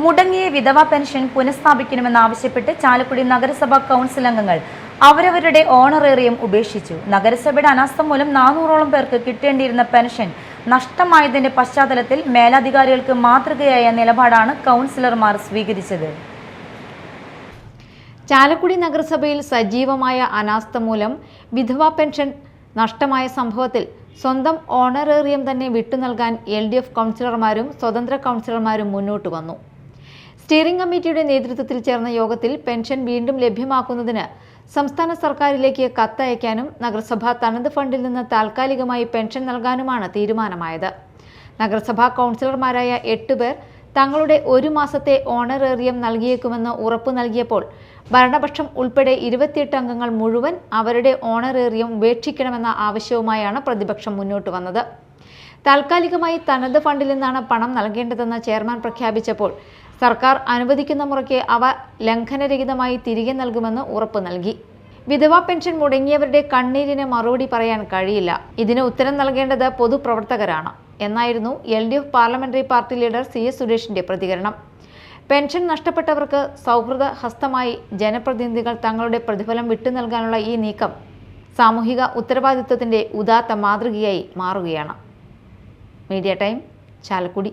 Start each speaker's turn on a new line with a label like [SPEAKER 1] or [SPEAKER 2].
[SPEAKER 1] മുടങ്ങിയ വിധവാ pension പുനഃസ്ഥാപിക്കണമെന്നാവശ്യപ്പെട്ട് Chalakudy നഗരസഭാ council അംഗങ്ങൾ അവരവരുടെ ഓണറേറിയം ഉപേക്ഷിച്ചു. നഗരസഭയുടെ അനാസ്ഥ മൂലം നാനൂറോളം പേർക്ക് കിട്ടേണ്ടിയിരുന്ന പെൻഷൻ നഷ്ടമായതിന്റെ പശ്ചാത്തലത്തിൽ മേലധികാരികൾക്ക് മാതൃകയായ നിലപാടാണ് കൗൺസിലർമാർ സ്വീകരിച്ചത്.
[SPEAKER 2] ചാലക്കുടി നഗരസഭയിൽ സജീവമായ അനാസ്ഥ മൂലം വിധവാ പെൻഷൻ നഷ്ടമായ സംഭവത്തിൽ സ്വന്തം ഓണറേറിയം തന്നെ വിട്ടു നൽകാൻ എൽ ഡി എഫ് കൗൺസിലർമാരും സ്വതന്ത്ര കൗൺസിലർമാരും മുന്നോട്ട് വന്നു. സ്റ്റിയറിംഗ് കമ്മിറ്റിയുടെ നേതൃത്വത്തിൽ ചേർന്ന യോഗത്തിൽ പെൻഷൻ വീണ്ടും ലഭ്യമാക്കുന്നതിന് സംസ്ഥാന സർക്കാരിലേക്ക് കത്തയക്കാനും നഗരസഭ തനത് ഫണ്ടിൽ നിന്ന് താൽക്കാലികമായി പെൻഷൻ നൽകാനുമാണ് തീരുമാനമായത്. നഗരസഭാ കൗൺസിലർമാരായ എട്ട് പേർ തങ്ങളുടെ ഒരു മാസത്തെ ഓണറേറിയം നൽകിയേക്കുമെന്ന് ഉറപ്പു നൽകിയപ്പോൾ ഭരണപക്ഷം ഉൾപ്പെടെ ഇരുപത്തിയെട്ട് അംഗങ്ങൾ മുഴുവൻ അവരുടെ ഓണറേറിയം ഉപേക്ഷിക്കണമെന്ന ആവശ്യവുമായാണ് പ്രതിപക്ഷം മുന്നോട്ട് വന്നത്. താൽക്കാലികമായി തനത് ഫണ്ടിൽ നിന്നാണ് പണം നൽകേണ്ടതെന്ന് ചെയർമാൻ പ്രഖ്യാപിച്ചപ്പോൾ സർക്കാർ അനുവദിക്കുന്ന മുറയ്ക്ക് അവ ലംഘനരഹിതമായി തിരികെ നൽകുമെന്ന് ഉറപ്പ് നൽകി. വിധവാ പെൻഷൻ മുടങ്ങിയവരുടെ കണ്ണീരിന് മറുപടി പറയാൻ കഴിയില്ല. ഇതിന് ഉത്തരം നൽകേണ്ടത് പൊതുപ്രവർത്തകരാണ്. എന്നായിരുന്നു L D F parliamentary party leader C S സുരേഷിന്റെ പ്രതികരണം. പെൻഷൻ നഷ്ടപ്പെട്ടവർക്ക് സൗഹൃദ ഹസ്തമായി ജനപ്രതിനിധികൾ തങ്ങളുടെ പ്രതിഫലം വിട്ടു നൽകാനുള്ള ഈ നീക്കം സാമൂഹിക ഉത്തരവാദിത്വത്തിന്റെ ഉദാത്ത മാതൃകയായി മാറുകയാണ്. Media time Chalakudy.